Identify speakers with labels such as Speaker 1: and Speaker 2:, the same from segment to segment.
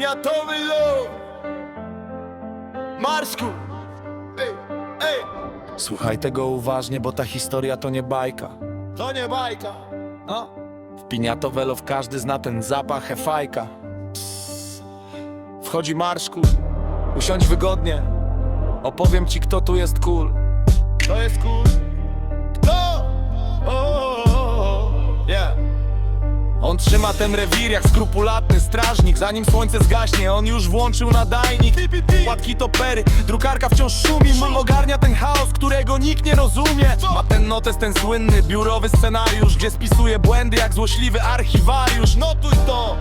Speaker 1: Piniatowy love Marsku Ej, ej
Speaker 2: Słuchaj tego uważnie, bo ta historia to nie bajka.
Speaker 1: To nie bajka
Speaker 2: No. W Piniatowelo każdy zna ten zapach hefajka. Wchodzi Marszku, usiądź wygodnie. Opowiem ci, kto tu jest cool.
Speaker 1: To jest cool
Speaker 2: trzyma ten rewir jak skrupulatny strażnik. Zanim słońce zgaśnie, on już włączył nadajnik. Płatki to pery, drukarka wciąż szumi. Mam ogarnia ten chaos, którego nikt nie rozumie. Ma ten notes, ten słynny biurowy scenariusz Gdzie spisuje błędy jak złośliwy archiwariusz.
Speaker 1: Notuj to!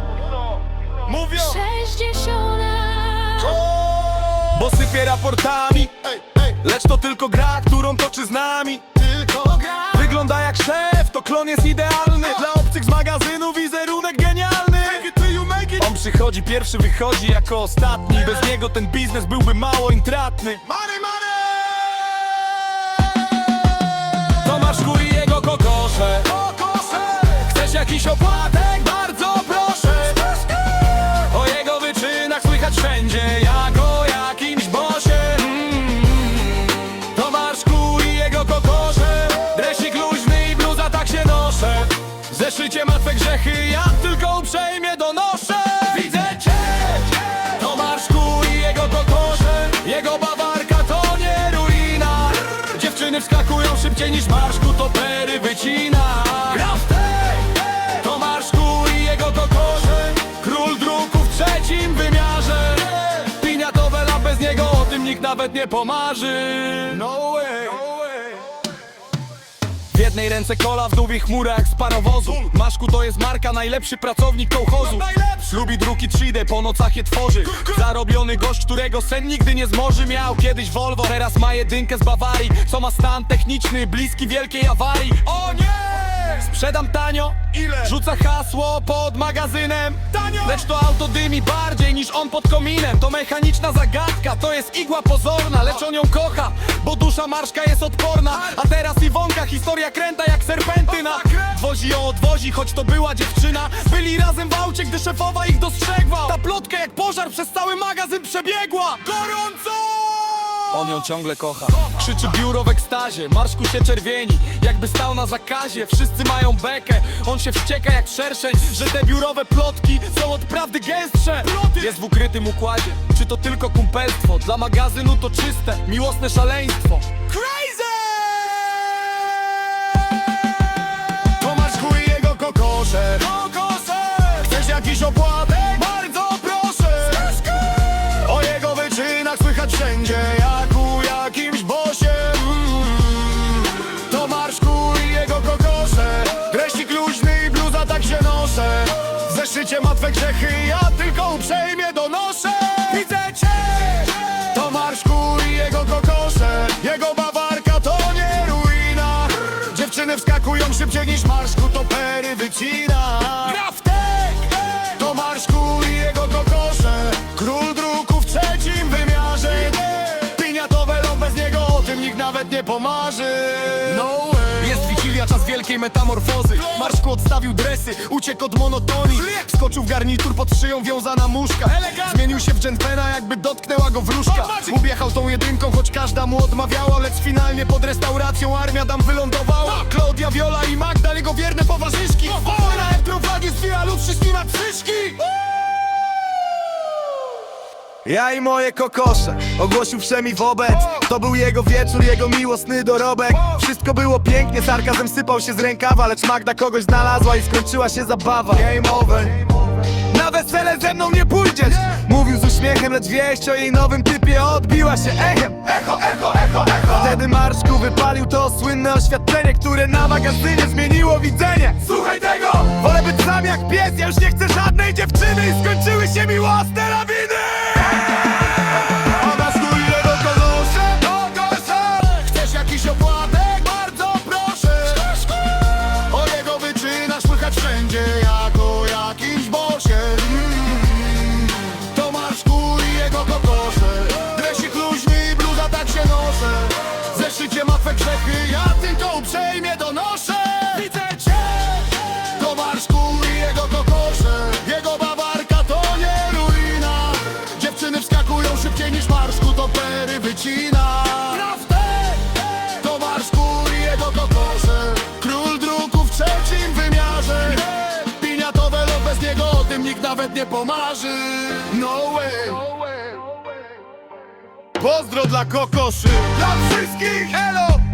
Speaker 1: Mówią!
Speaker 3: Sześćdziesiąta
Speaker 2: Bo sypie raportami. Lecz to tylko gra, którą toczy z nami.
Speaker 1: Tylko gra.
Speaker 2: Wygląda jak szef, to klon jest idealny pierwszy, wychodzi jako ostatni. Bez niego ten biznes byłby mało intratny niż Marszku To pery wycina. Tomasz Kur i jego kokosze. Król druku w trzecim wymiarze. Piniatowe bez niego O tym nikt nawet nie pomarzy.
Speaker 1: No way
Speaker 2: w jednej ręce kola, w długich chmurach z parowozu. Maszku to jest marka, najlepszy pracownik kołchozu.
Speaker 1: Najlepszy.
Speaker 2: Lubi druki 3D, po nocach je tworzy. Zarobiony gość, którego sen nigdy nie zmoży. Miał kiedyś Volvo, teraz ma jedynkę z Bawarii. Co ma stan techniczny, bliski wielkiej awarii.
Speaker 1: O nie!
Speaker 2: Sprzedam tanio
Speaker 1: Ile?
Speaker 2: Rzuca hasło pod magazynem.
Speaker 1: Tanio!
Speaker 2: Lecz to auto dymi bardziej niż on pod kominem. To mechaniczna zagadka, to jest igła pozorna Lecz on ją kocha, bo dusza marszka jest odporna. A teraz historia kręta jak serpentyna. Wozi ją odwozi, choć to była dziewczyna. Byli razem w aucie, gdy szefowa ich dostrzegła. Ta plotka jak pożar przez cały magazyn przebiegła.
Speaker 1: Gorąco!
Speaker 2: On ją ciągle kocha. Krzyczy biuro w ekstazie Marszku się czerwieni Jakby stał na zakazie. Wszyscy mają bekę On się wścieka jak szerszeń Że te biurowe plotki Są od prawdy gęstsze! Jest w ukrytym układzie Czy to tylko kumpelstwo? Dla magazynu to czyste Miłosne szaleństwo.
Speaker 1: Crazy Widzę cię Tomasz Chuj i jego kokosze. Jego bawarka to nie ruina. Dziewczyny wskakują szybciej niż marszku To pery wycina. Kraftek! Tomasz Chuj i jego kokosze. Król druku w trzecim wymiarze. Piniatowe ląd bez niego O tym nikt nawet nie pomarzy
Speaker 2: Wigilia, czas wielkiej metamorfozy. Marszku odstawił dresy, uciekł od monotonii. Skoczył w garnitur pod szyją wiązana muszka. Zmienił się w dżentlmena, jakby dotknęła go wróżka. Ubiechał tą jedynką, choć każda mu odmawiała Lecz finalnie pod restauracją armia tam wylądowała. Klaudia, Viola i Magda, jego wierne towarzyszki. Ona prowadzi z fialu, przyszli na przyszki
Speaker 4: Ja i moje kokosze ogłosił wszemi wobec. To był jego wieczór, jego miłosny dorobek Wszystko było pięknie, sarkazm sypał się z rękawa Lecz Magda kogoś znalazła i skończyła się zabawa. Game over. Na wesele ze mną nie pójdziesz. Mówił z uśmiechem, lecz wieść o jej nowym typie odbiła się echem. Echo, echo, echo, echo. Wtedy Marszku wypalił to słynne oświadczenie Które na magazynie zmieniło widzenie. Słuchaj tego! Wolę być sam jak pies, ja już nie chcę żadnej dziewczyny I skończyły się miłosne lawiny
Speaker 1: nawet nie pomarzy. No way.
Speaker 4: Pozdro dla kokoszy.
Speaker 1: Dla wszystkich
Speaker 4: Elo!